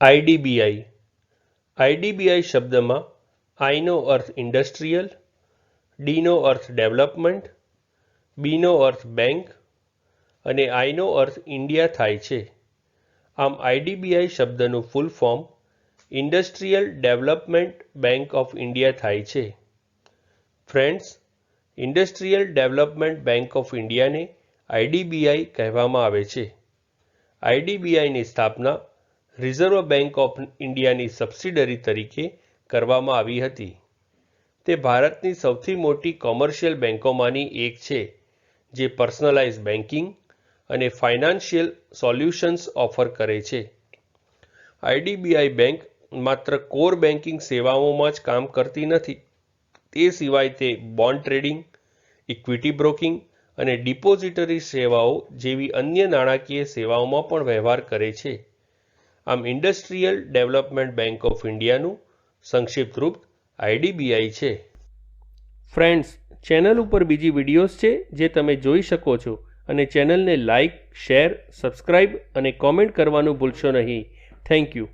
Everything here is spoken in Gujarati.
આઈડીબીઆઈ. આઈડીબીઆઈ શબ્દમાં આઈનો અર્થ ઇન્ડસ્ટ્રીયલ ડીનો અર્થ ડેવલપમેન્ટ બીનો અર્થ બેંક અને આઈનો અર્થ ઇન્ડિયા થાય છે. આમ આઈડીબીઆઈ શબ્દનું full form industrial development bank of India થાય છે. Friends, industrial development bank of ઇન્ડિયાને IDBI કહેવામાં આવે છે. આઈડીબીઆઈની સ્થાપના રિઝર્વ બેંક ઓફ ઇન્ડિયાની સબસિડરી તરીકે કરવામાં આવી હતી. તે ભારતની સૌથી મોટી કોમર્શિયલ બેંકોમાંની એક છે, જે પર્સનલાઇઝ બેન્કિંગ અને ફાઇનાન્શિયલ સોલ્યુશન્સ ઓફર કરે છે. આઈડીબીઆઈ બેંક માત્ર કોર બેન્કિંગ સેવાઓમાં જ કામ કરતી નથી. તે સિવાય તે બોન્ડ ટ્રેડિંગ ઇક્વિટી બ્રોકિંગ અને ડિપોઝિટરી સેવાઓ જેવી અન્ય નાણાકીય સેવાઓમાં પણ વ્યવહાર કરે છે. આમ ઇન્ડસ્ટ્રીયલ ડેવલપમેન્ટ બેંક ઓફ ઇન્ડિયાનું સંક્ષિપ્ત રૂપ આઈડીબીઆઈ છે. ફ્રેન્ડ્સ ચેનલ ઉપર બીજી વિડીયોઝ છે જે તમે જોઈ શકો છો અને ચેનલને લાઇક શેર સબસ્ક્રાઇબ અને કોમેન્ટ કરવાનું ભૂલશો નહીં. Thank you